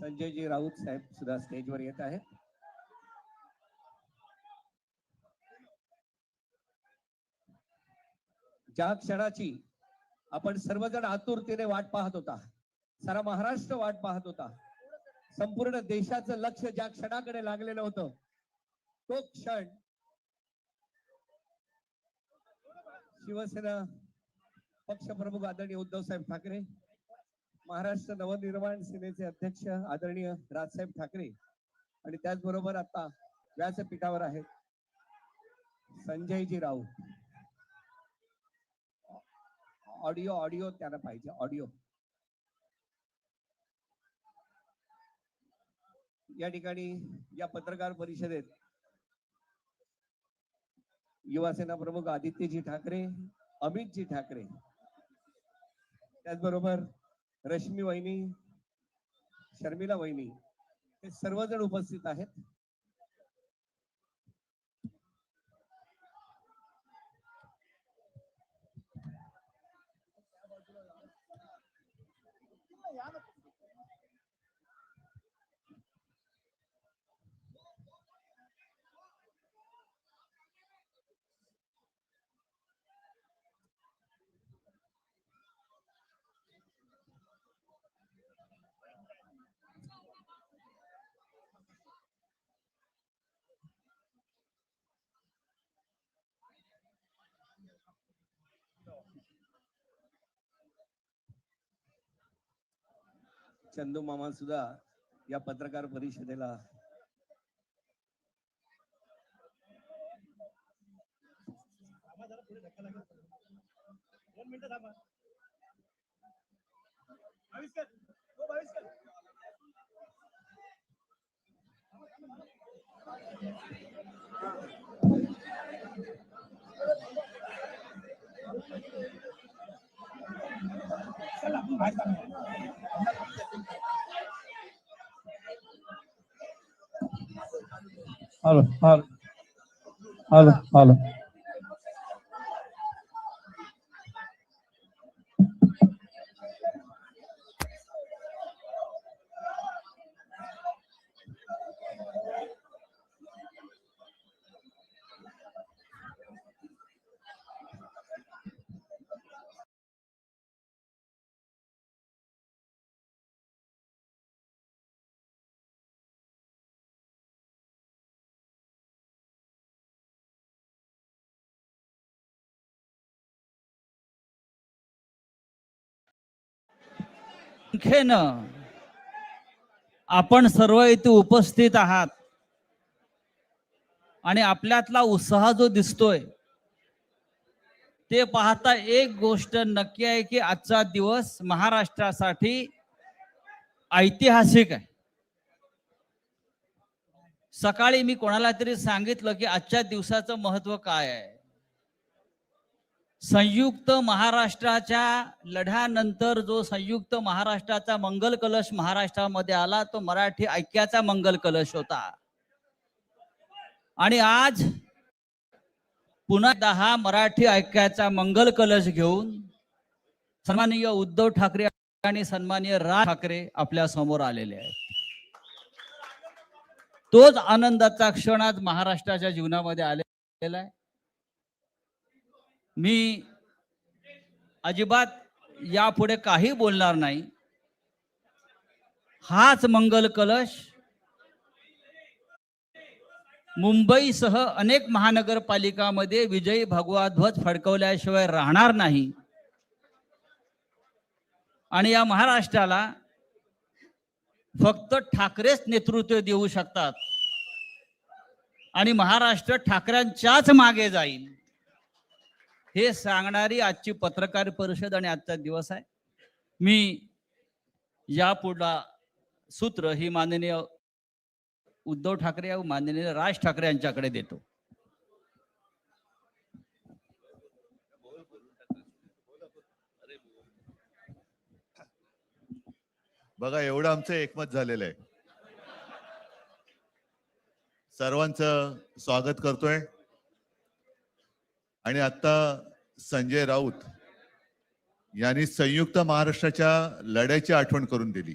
संजयजी राऊत साहेब सुद्धा स्टेजवर येत आहेत. ज्या क्षणाची आपण सर्वजण आतुरतेने वाट पाहत होता सारा महाराष्ट्र वाट पाहत होता संपूर्ण देशाचं लक्ष ज्या क्षणाकडे लागलेलं होतं तो क्षण शिवसेना पक्षप्रमुख आदरणीय उद्धव साहेब ठाकरे महाराष्ट्र नवनिर्माण सेनेचे अध्यक्ष आदरणीय राजसाहेब ठाकरे आणि त्याचबरोबर आता व्यासपीठावर आहेत संजयजी राऊत. ऑडिओ ऑडिओ त्यांना पाहिजे ऑडिओ. या ठिकाणी या पत्रकार परिषदेत युवासेना प्रमुख आदित्यजी ठाकरे अमितजी ठाकरे त्याचबरोबर रश्मी वहिनी शर्मिला वहिनी हे सर्वजण उपस्थित आहेत. चंदू मामा सुद्धा या पत्रकार परिषदेला चला Halo, halo. Halo, halo. संख्येनं आपण सर्व इथे उपस्थित आहात. आणि आपल्यातला उत्साह जो दिसतोय ते पाहता एक गोष्ट नक्की आहे की आजचा दिवस महाराष्ट्रासाठी ऐतिहासिक आहे. सकाळी मी कोणाला तरी सांगितलं की आजच्या दिवसाचं महत्त्व काय आहे? संयुक्त महाराष्ट्राच्या लढ्यानंतर जो संयुक्त महाराष्ट्राचा मंगल कलश महाराष्ट्रामध्ये आला तो मराठी ऐक्याचा मंगल कलश होता. आणि आज पुन्हा दहा मराठी ऐक्याचा मंगल कलश घेऊन सन्माननीय उद्धव ठाकरे आणि सन्माननीय राज ठाकरे आपल्यासमोर आलेले आहेत. तोच आनंदाचा क्षण आज महाराष्ट्राच्या जीवनामध्ये आलेला आहे. मी अजिबात यापुढे काही बोलणार नाही. हाच मंगल कलश मुंबईसह अनेक महानगरपालिकामध्ये विजयी भगवा ध्वज फडकवल्याशिवाय राहणार नाही. आणि या महाराष्ट्राला फक्त ठाकरेच नेतृत्व देऊ शकतात. आणि महाराष्ट्र ठाकऱ्यांच्याच मागे जाईल. हे सांगणारी आजची पत्रकार परिषद आणि आजचा दिवस आहे. मी यापुढला सूत्र ही माननीय उद्धव ठाकरे व माननीय राज ठाकरे यांच्याकडे देतो. बघा एवढं आमचं एकमत झालेलं आहे. सर्वांचं स्वागत करतोय. आणि आता संजय राऊत यांनी संयुक्त महाराष्ट्राच्या लढ्याची आठवण करून दिली.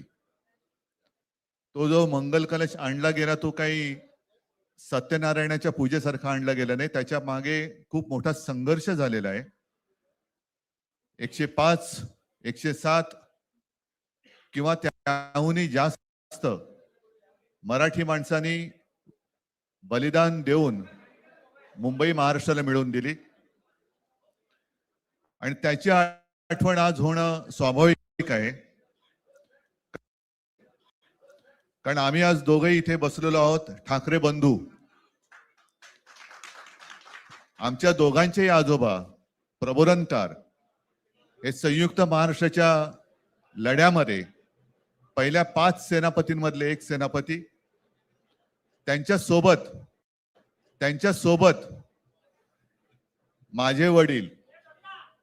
तो जो मंगल कलश आणला गेला तो काही सत्यनारायणाच्या पूजेसारखा आणला गेला नाही. त्याच्यामागे खूप मोठा संघर्ष झालेला आहे. एकशे पाच एकशे सात किंवा त्याहूनही जास्त मराठी माणसांनी बलिदान देऊन मुंबई महाराष्ट्राला मिळवून दिली. आणि त्याची आठवण आज होणं स्वाभाविक आहे. कारण आम्ही आज दोघही इथे बसलेलो आहोत ठाकरे बंधू. आमच्या दोघांचेही आजोबा प्रबोधनकार हे संयुक्त महाराष्ट्राच्या लढ्यामध्ये पहिल्या पाच सेनापतींमधले एक सेनापती त्यांच्यासोबत त्यांच्यासोबत माझे वडील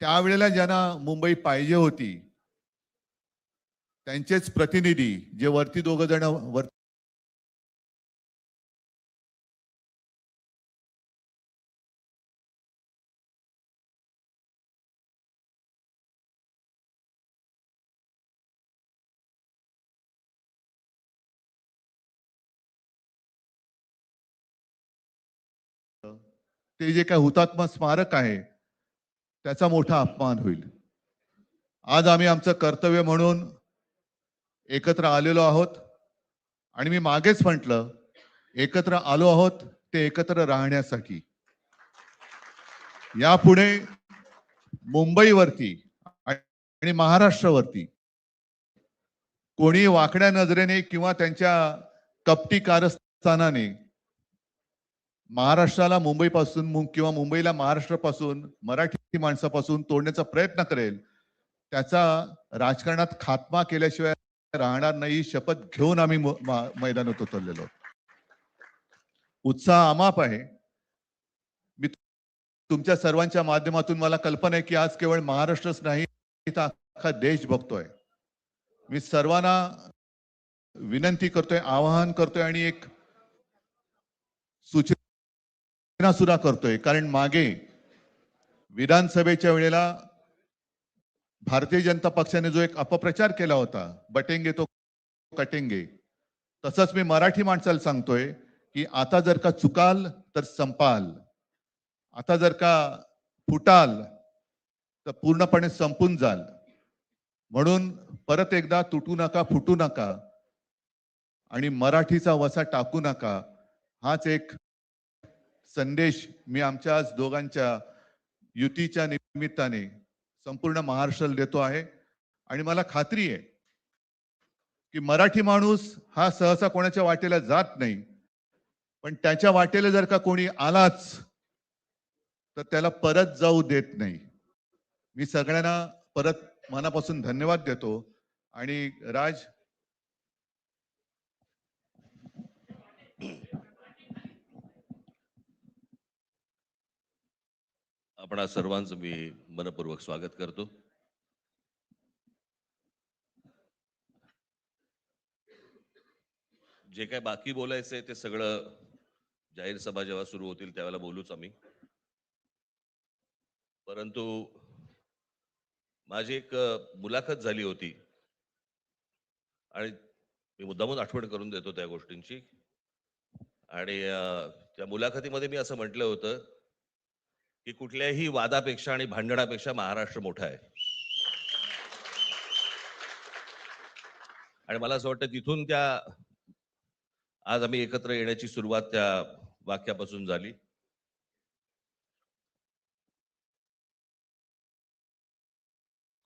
त्यावेळेला ज्यांना मुंबई पाहिजे होती त्यांचेच प्रतिनिधी जे वरती दोघ जण वर ते जे काय हुतात्मा स्मारक आहे त्याचा मोठा अपमान होईल. आज आम्ही आमचं कर्तव्य म्हणून एकत्र आलेलो आहोत आणि मी मागेच म्हटलं एकत्र आलो आहोत ते एकत्र राहण्यासाठी. यापुढे मुंबईवरती आणि महाराष्ट्रावरती कोणी वाकड्या नजरेने किंवा त्यांच्या कपटी कारस्थानाने महाराष्ट्राला मुंबईपासून किंवा मुंबईला महाराष्ट्रापासून मराठी माणसापासून तोडण्याचा प्रयत्न करेल त्याचा राजकारणात खात्मा केल्याशिवाय राहणार नाही शपथ घेऊन आम्ही मैदानात उतरलेलो. उत्साह अमाप आहे. मी तुमच्या सर्वांच्या माध्यमातून मला कल्पना आहे की आज केवळ महाराष्ट्रच नाही तर अख्खा देश बघतोय. मी सर्वांना विनंती करतोय आवाहन करतोय आणि एक सूचना सुद्धा करतोय. कारण मागे विधानसभेच्या वेळेला भारतीय जनता पक्षाने जो एक अपप्रचार केला होता बटेंगे तो कटेंगे तसंच मी मराठी माणसाला सांगतोय की आता जर का चुकाल तर संपाल. आता जर का फुटाल तर पूर्णपणे संपून जाल. म्हणून परत एकदा तुटू नका फुटू नका आणि मराठीचा वसा टाकू नका. हाच एक संदेश मी आमच्या आज दोघांच्या युतीच्या निमित्ताने संपूर्ण महाराष्ट्राला देतो आहे. आणि मला खात्री आहे की मराठी माणूस हा सहसा कोणाच्या वाटेला जात नाही. पण त्याच्या वाटेला जर का कोणी आलाच तर त्याला परत जाऊ देत नाही. मी सगळ्यांना परत मनापासून धन्यवाद देतो. आणि राज. आपणा सर्वांचं मी मनपूर्वक स्वागत करतो. जे काय बाकी बोलायचंय ते सगळं जाहीर सभा जेव्हा सुरू होतील त्यावेळेला बोलूच आम्ही. परंतु माझी एक मुलाखत झाली होती. आणि मी मुद्दामून आठवण करून देतो त्या गोष्टींची. आणि त्या मुलाखतीमध्ये मी असं म्हटलं होतं की कुठल्याही वादापेक्षा आणि भांडणापेक्षा महाराष्ट्र मोठा आहे. आणि मला असं वाटतं तिथून त्या आज आम्ही एकत्र येण्याची सुरुवात त्या वाक्यापासून झाली.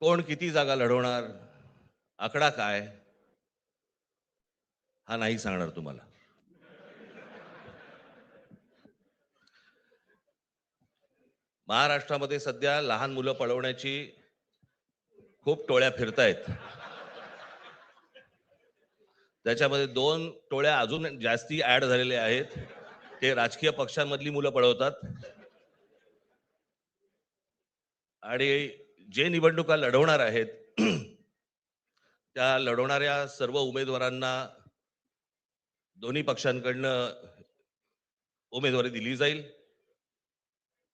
कोण किती जागा लढवणार आकडा काय हा नाही सांगणार तुम्हाला. महाराष्ट्रामध्ये सध्या लहान मुलं पळवण्याची खूप टोळ्या फिरतायत. त्याच्यामध्ये दोन टोळ्या अजून जास्ती ऍड झालेल्या आहेत. ते राजकीय पक्षांमधली मुलं पळवतात. आणि जे निवडणुका लढवणार आहेत त्या लढवणाऱ्या सर्व उमेदवारांना दोन्ही पक्षांकडनं उमेदवारी दिली जाईल.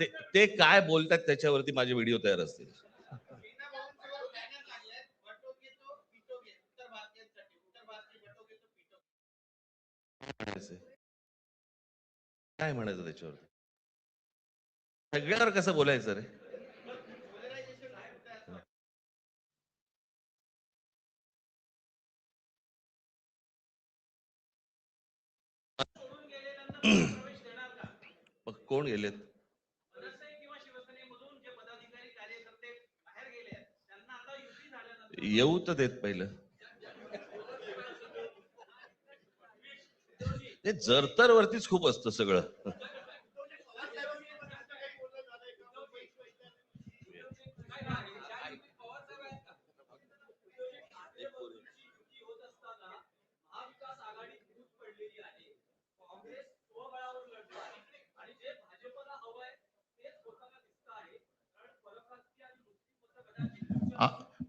ते ते काय बोलतात त्याच्यावरती माझे व्हिडिओ तयार असतील. काय म्हणायचं त्याच्यावरती? सगळ्यावर कसं बोलायचं रे? कोण गेलेत? येऊ तर देत पहिलं. जरतर वरतीच खूप असतं सगळं.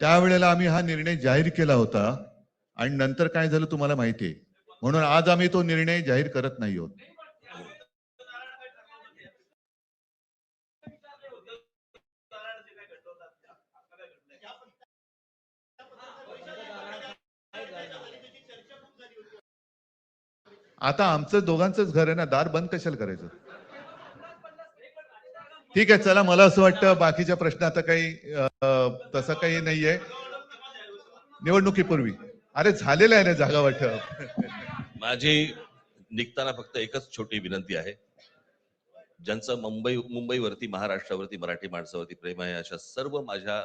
त्यावेळेला आम्ही हा निर्णय जाहीर केला होता. आणि नंतर काय झालं तुम्हाला माहिती आहे. म्हणून आज आम्ही तो निर्णय जाहीर करत नाही आहोत. आता आमचं दोघांचंच घर आहे ना दार बंद कशाला करायचं? ठीक आहे चला मला असं वाटतं बाकीच्या प्रश्न आता काही तसं काही नाहीये. निवडणुकीपूर्वी. अरे झालेलं आहे ना जागा वाटप. माझी निघताना फक्त एकच छोटी विनंती आहे. ज्यांचं मुंबई मुंबईवरती महाराष्ट्रावरती मराठी माणसावरती प्रेम आहे अशा सर्व माझ्या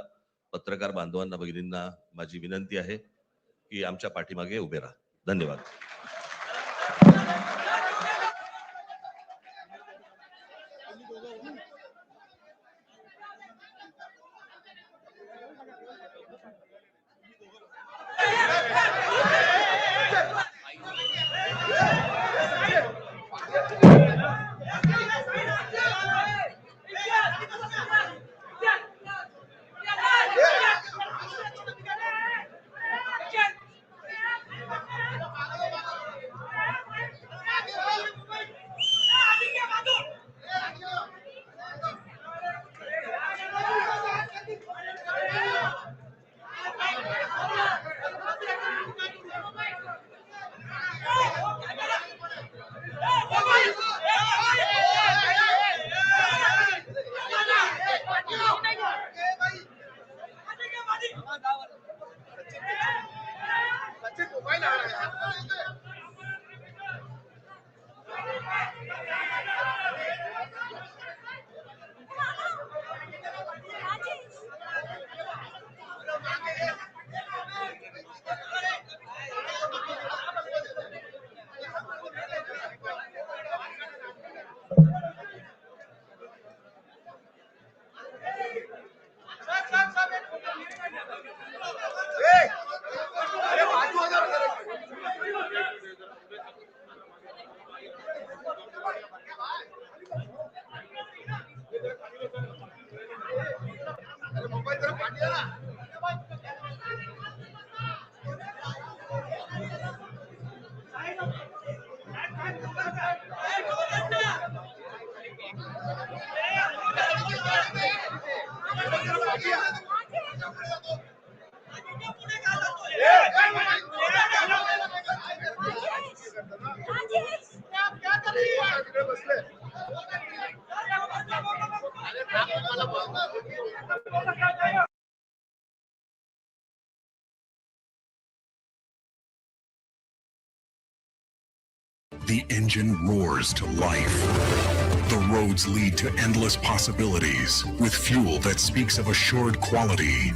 पत्रकार बांधवांना भगिनींना माझी विनंती आहे की आमच्या पाठीमागे उभे राहा. धन्यवाद. Engine roars to life. The roads lead to endless possibilities with fuel that speaks of assured quality